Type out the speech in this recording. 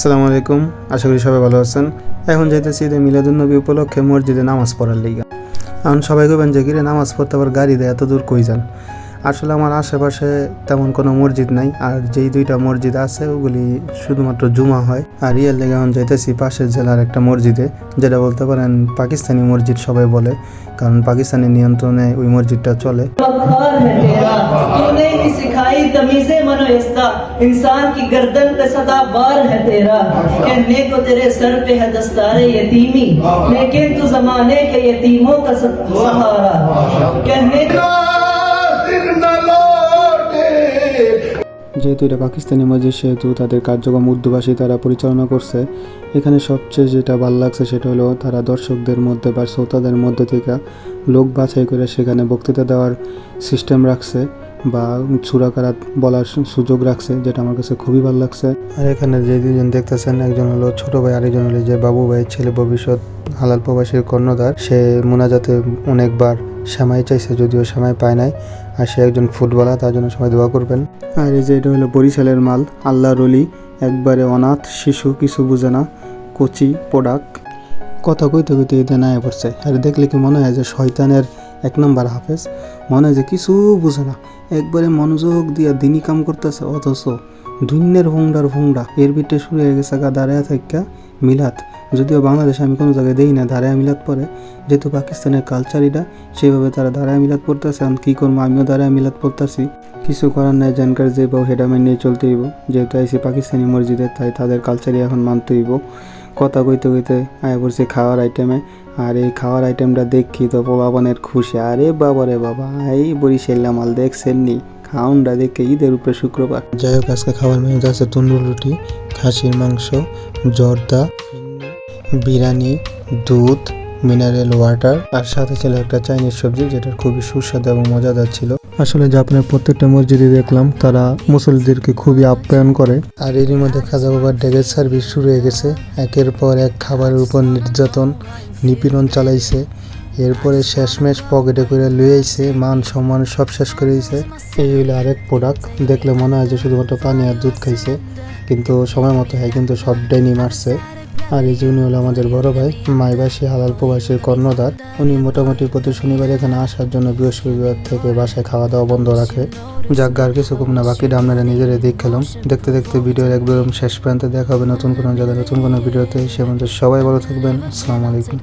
আসসালামু আলাইকুম, আশা করি সবাই ভালো আছেন। এখন যাইতেছি ঈদে মিলাদুন্নবী উপলক্ষে মসজিদে নামাজ পড়ার লিগা। এখন সবাই কইবেন যে, কিরে, নামাজ পড়তে আবার গাড়ি দেয়, এত দূর কই যান? আসলে আমার আশেপাশে তেমন কোনো মসজিদ নাই, আর যেই দুইটা মসজিদ আছে, ওগুলি শুধুমাত্র জুমা হয়। আর ইয়ার লেগে এখন যাইতেছি পাশের জেলার একটা মসজিদে, যেটা বলতে পারেন পাকিস্তানি মসজিদ সবাই বলে, কারণ পাকিস্তানি নিয়ন্ত্রণে ওই মসজিদটা চলে। वखार है तेरा तूने ही सिखाई तमीजे मनोस्ता इंसान की गर्दन पे सदा बार है तेरा कहने को तेरे सर पे है दस्तारे यतीमी लेकिन तू जमाने के यतीमों का स- सहारा कहने को যেহেতু এটা পাকিস্তানি মসজিদ সেহেতু তাদের কার্যক্রম উর্দুভাষী তারা পরিচালনা করছে এখানে সবচেয়ে যেটা ভালো লাগছে সেটা হলো তারা দর্শকদের মধ্যে বা শ্রোতাদের মধ্যে থেকে লোক বাছাই করে সেখানে বক্তৃতা দেওয়ার সিস্টেম রাখছে বা সুরাকারাত বলার সুযোগ রাখছে যেটা আমার কাছে খুবই ভালো লাগছে। আর এখানে যে দুজন দেখতেছেন একজন হলো ছোট ভাই আরেকজন হলো যে বাবু ভাই ছেলে ভবিষ্যৎ হালাল প্রবাসীর কর্ণধার। সে মোনাজাতে অনেকবার শ্যামাই চাইছে যদিও শ্যামাই পায় নাই। আর সে একজন ফুটবলার তার জন্য সবাই দোয়া করবেন। আর এই যে এটা হলো বরিশালের মাল আল্লাহ রলি একবারে অনাথ শিশু কিছু বুঝে না কচি প্রোডাক্ট কথা কইতে কইতে এতে নাই পড়ছে। আর দেখলে কি মনে হয় যে শয়তানের এক নম্বর হাফেজ। মনে যে কিছু বুঝে না। একবারে মনোযোগ দিয়া দিনই কাম করতেছে, অথচ ধুন্যের ভুংডার ভুংডা এর ভিতরে শুরু হয়ে গেছে গা, দাঁড়ায় থাকা মিলাদ। যদিও বাংলাদেশে আমি কোনো জায়গায় দেই না দাঁড়ায় মিলাদ পরে যেহেতু পাকিস্তানের কালচার এটা, সেইভাবে তারা দাঁড়ায় মিলাদ পড়তেছে। আমি কী করব? আমিও দাঁড়ায় মিলাদ পড়তেছি। কিছু করার নাই জানকার যে বউ হেডা নিয়ে চলতে হইব। যেহেতু আইসি পাকিস্তানি মসজিদে, তাই তাদের কালচারই এখন মানতে হইব। কথা কইতে কইতে আয়া পড়ছে খাওয়ার আইটেমে আর এই খাওয়ার আইটেমটা দেখি তো বাবানের খুশি। আরে বাবা রে বাবা, এই বরিশাল্লা মাল দেখছেন নি খাউনটা দেখে ঈদের উপরে শুক্রবার। যাই হোক আজকে খাবার মেনুতে আছে তন্দুর রুটি খাসির মাংস জর্দা বিরিয়ানি দুধ মিনারেল ওয়াটার আর সাথে ছিল একটা চাইনিজ সবজি যেটা খুবই সুস্বাদু এবং মজাদার ছিল। আসলে জাপানের প্রত্যেকটা মসজিদে দেখলাম তারা মুসলিমদেরকে খুবই আপ্যায়ন করে। আর এরই মধ্যে খাজা বাবার ডেগের সার্ভিস শুরু হয়ে গেছে। একের পর এক খাবারের উপর নির্যাতন নিপীড়ন চালাইছে। এরপরে শেষমেশ পকেটে করে লুয়ে আইছে, মান সম্মান সব শেষ করে দিয়েছে এই হলো আরেক প্রোডাক্ট দেখলে মনে হয় যে শুধুমাত্র পানি আর দুধ খাইছে, কিন্তু সময় মতো হয়, কিন্তু সব ডেনি মারছে। আর এই যে উনি হলো আমাদের বড় ভাই, মাইবাসী হালাল প্রবাসীর কর্ণধার। উনি মোটামুটি প্রতি শনিবার এখানে আসার জন্য বৃহস্পতিবার থেকে বাসায় খাওয়া দাওয়া বন্ধ রাখে। যাক, আর কিছু কম না বাকিটা আপনারা নিজেরা দেখ খেলাম। দেখতে দেখতে ভিডিওর একদম শেষ প্রান্তে দেখা হবে নতুন কোনো জায়গায়, নতুন কোনো ভিডিওতে। সে সবাই ভালো থাকবেন। আসসালামু আলাইকুম।